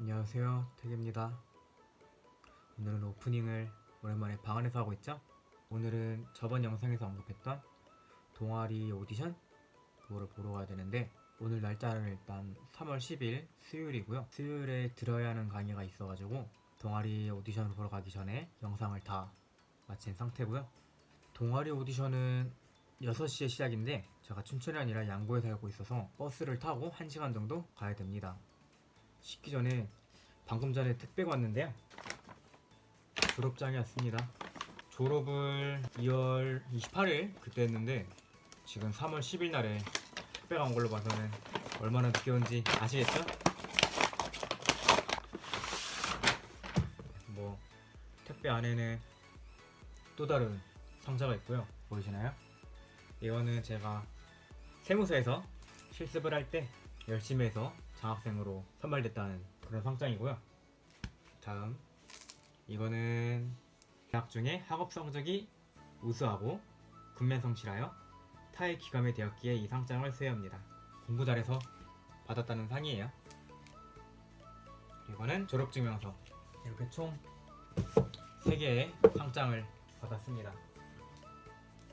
안녕하세요 태규입니다. 오늘은 오프닝을 오랜만에 방 안에서 하고 있죠? 오늘은 저번 영상에서 언급했던 동아리 오디션 그거를 보러 가야 되는데 오늘 날짜는 일단 3월 10일 수요일이고요. 수요일에 들어야 하는 강의가 있어가지고 동아리 오디션을 보러 가기 전에 영상을 다 마친 상태고요. 동아리 오디션은 6시에 시작인데 제가 춘천이 아니라 양구에 살고 있어서 버스를 타고 1시간 정도 가야 됩니다 식기 전에 방금 전에 택배가 왔는데요. 졸업장이 왔습니다. 졸업을 2월 28일 그때 했는데 지금 3월 10일 날에 택배가 온 걸로 봐서는 얼마나 늦게 온지 아시겠죠? 뭐 택배 안에는 또 다른 상자가 있고요. 보이시나요? 이거는 제가 세무서에서 실습을 할 때 열심히 해서 장학생으로 선발됐다는 그런 상장이고요. 다음 이거는 대학 중에 학업 성적이 우수하고 군면 성실하여 타의 기감에 되었기에 이 상장을 수여합니다. 공부 잘해서 받았다는 상이에요. 이거는 졸업증명서 이렇게 총 3개의 상장을 받았습니다.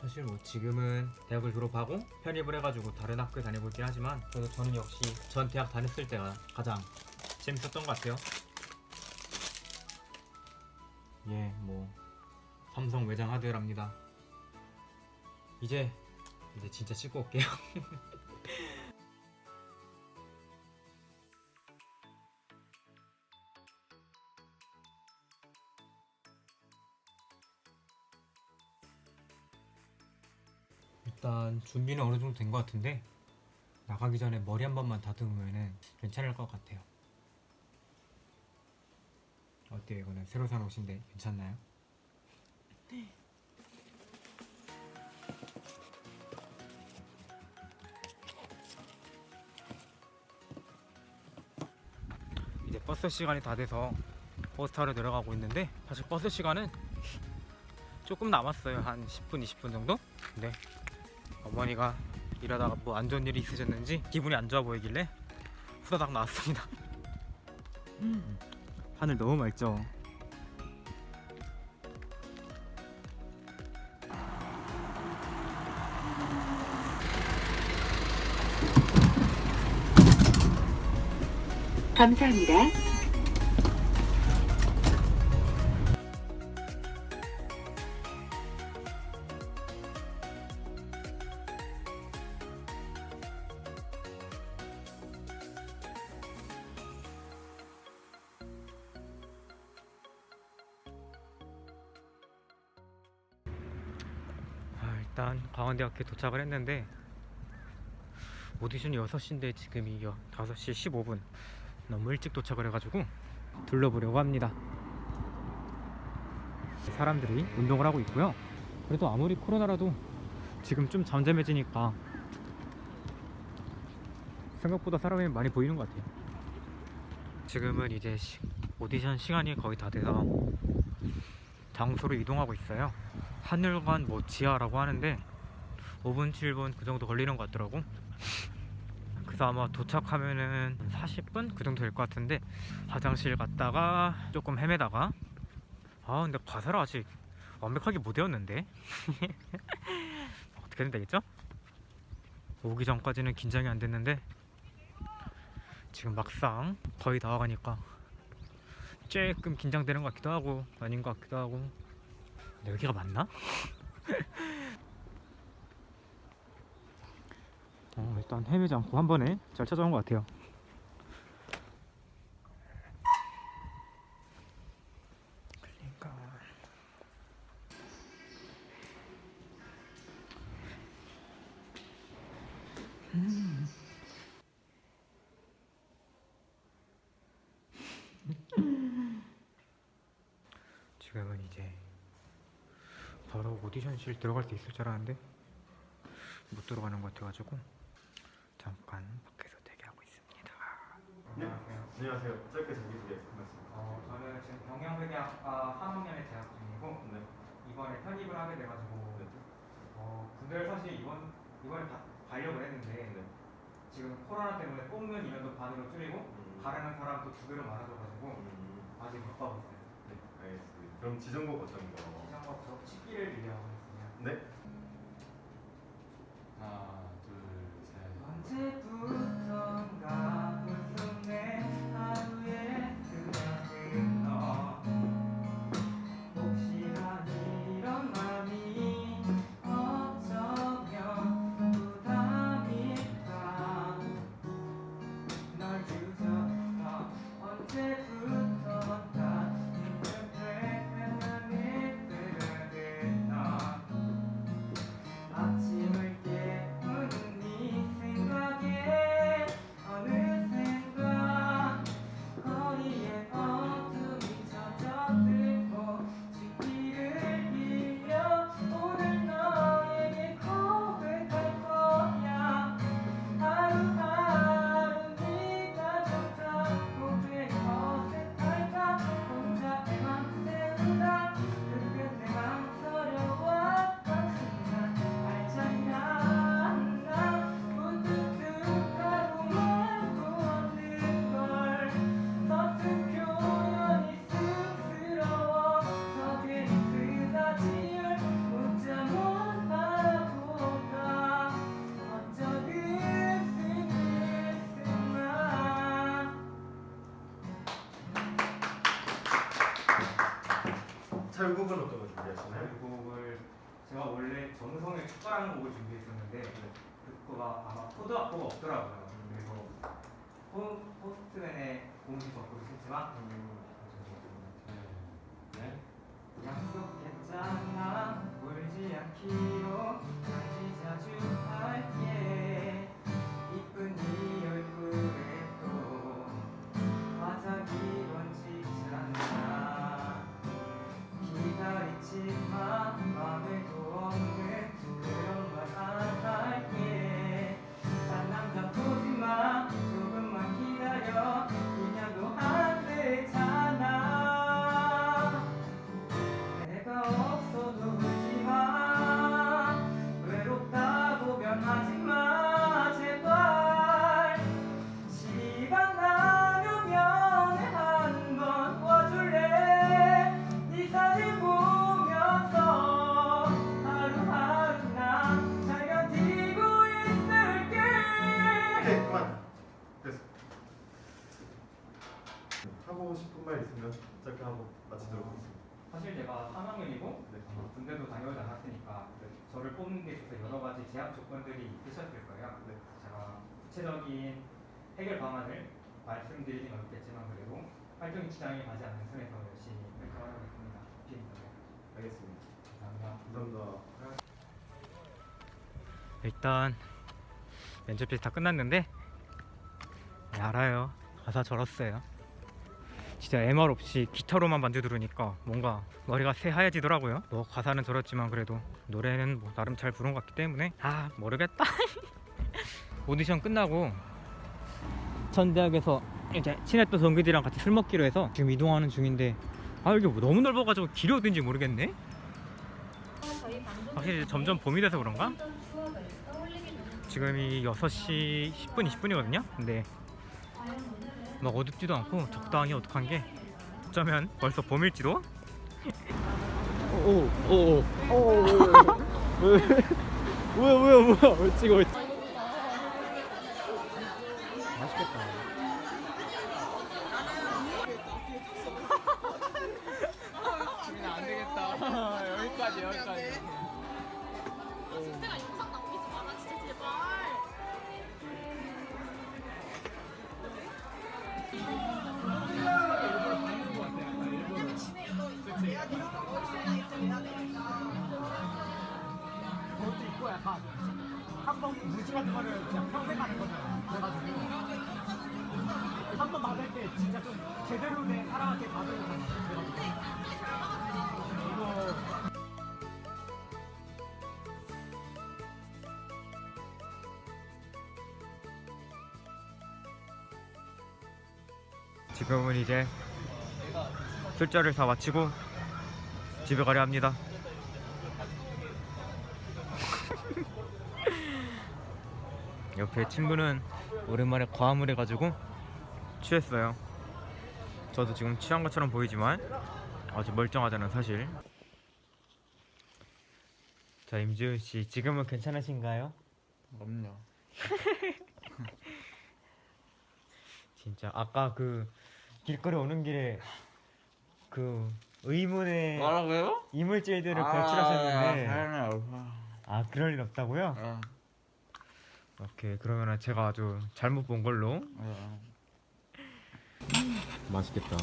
사실 뭐 지금은 대학을 졸업하고 편입을 해가지고 다른 학교에 다니고 있긴 하지만 그래도 저는 역시 전 대학 다녔을 때가 가장 재밌었던 것 같아요. 예, 뭐 삼성 외장 하드랍니다. 이제 이제 진짜 씻고 올게요. 준비는 어느 정도 된 것 같은데 나가기 전에 머리 한 번만 다듬으면 괜찮을 것 같아요. 어때요? 이거는 새로 산 옷인데 괜찮나요? 이제 버스 시간이 다 돼서 버스 타러 내려가고 있는데 사실 버스 시간은 조금 남았어요. 한 10분, 20분 정도? 네. 어머니가 일하다가 뭐 안 좋은 일이 있으셨는지 기분이 안 좋아 보이길래 후다닥 나왔습니다. 하늘 너무 맑죠? 감사합니다. 일단 강원대학교에 도착을 했는데 오디션이 6시인데 지금이 5시 15분 너무 일찍 도착을 해가지고 둘러보려고 합니다. 사람들이 운동을 하고 있고요. 그래도 아무리 코로나라도 지금 좀 잠잠해지니까 생각보다 사람이 많이 보이는 것 같아요. 지금은 이제 시- 오디션 시간이 거의 다 돼서 장소로 이동하고 있어요 하늘관 뭐 지하라고 하는데 5분 7분 그 정도 걸리는 것 같더라고. 그래서 아마 도착하면은 40분 그 정도 될 것 같은데 화장실 갔다가 조금 헤매다가 아 근데 과사를 아직 완벽하게 못 외웠는데. 어떻게 해야 되겠죠? 오기 전까지는 긴장이 안 됐는데 지금 막상 거의 다 와가니까 조금 긴장되는 것 같기도 하고 아닌 것 같기도 하고 근데 여기가 맞나? 어, 일단 헤매지 않고 한 번에 잘 찾아온 것 같아요. 음. 지금은 이제 바로 오디션실 들어갈 수 있을 줄 알았는데 못 들어가는 것 같아가지고 잠깐 밖에서 대기하고 있습니다. 안녕하세요. 안녕하세요. 짧게 자기소개 부탁드립니다. 어, 저는 지금 경영회계학과 3학년에 재학 중이고 네. 이번에 편입을 하게 돼가지고 네. 어, 군대를 사실 이번 이번에 가, 가려고 했는데 네. 지금 코로나 때문에 뽑는 인원도 반으로 줄이고 음, 바르는 사람 또두 배로 많아져가지고 음, 아직 못 가고 있어요. 네, 알겠습니다. 그럼 지정곡 어떤 거? 이런 거저 치기를 위하고 있으면 네. 하나, 둘, 셋. 언제부턴가 철곡은 어떤 거 준비하시나요? 이 곡을 제가 원래 정성의 축가라는 곡을 준비했었는데 그 곡가 아마 코드 악보가 없더라고요. 그래서 포, 포스트맨의 공식 덕후도 싫지만 네. 약속했잖아 울지 않기로 다시 자주 맘에도 없는 제가 3학년이고 네. 군대도 다녀오지 않았으니까 저를 뽑는 데 있어서 여러 가지 제약 조건들이 있으셨을 거예요. 네. 제가 구체적인 해결 방안을 말씀드리긴 어렵겠지만 그래도 활동에 지장이 가지 않는 선에서 열심히 활동하겠습니다. 알겠습니다. 감사합니다. 감사합니다. 일단 면접 테스트 다 끝났는데 네, 알아요 가사 절었어요 진짜 MR 없이 기타로만 반주 들으니까 뭔가 머리가 새하얘지더라고요. 뭐 가사는 절었지만 그래도 노래는 뭐 나름 잘 부른 것 같기 때문에. 아 모르겠다. 오디션 끝나고 전대학에서 이제 친했던 동기들이랑 같이 술 먹기로 해서 지금 이동하는 중인데 아 이게 뭐 너무 넓어가지고 길이 어딘지 모르겠네. 확실히 점점 봄이 돼서 그런가? 지금이 6시 10분 20분이거든요? 근데 막 어둡지도 않고 적당히 어둑한 게 어쩌면 벌써 봄일지도? 오오오오 뭐야 뭐야? 뭐야 왜 찍어 맛있겠다 한번 무지 같은 거를 그냥 평생 가는 거잖아. 그래가지고 한번 받을 때 진짜 좀 제대로 된 사람한테 받은 거잖아. 그래가지고 이거 지금은 이제 술자리를 다 마치고 집에 가려 합니다. 옆에 친구는 오랜만에 과음을 해가지고 취했어요. 저도 지금 취한 것처럼 보이지만 아주 멀쩡하잖아요, 사실. 자, 임지훈 씨, 지금은 괜찮으신가요? 그럼요. 진짜 아까 그 길거리 오는 길에 그 의문의 뭐라고요? 이물질들을 아, 배출하셨는데 사연을 아 그럴 일 없다고요? 어, 오케이 그러면은 제가 아주 잘못 본 걸로 어. 맛있겠다.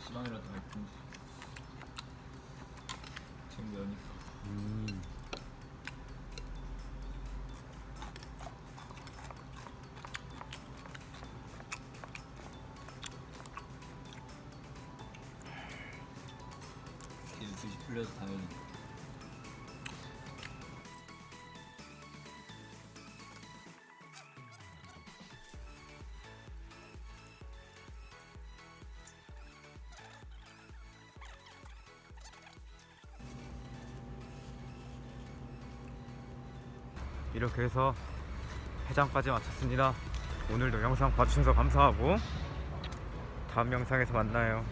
수당이라도 할 텐데 지금 여니까 음. 이제 듯이 풀려서 다행이 이렇게 해서 해장까지 마쳤습니다. 오늘도 영상 봐주셔서 감사하고 다음 영상에서 만나요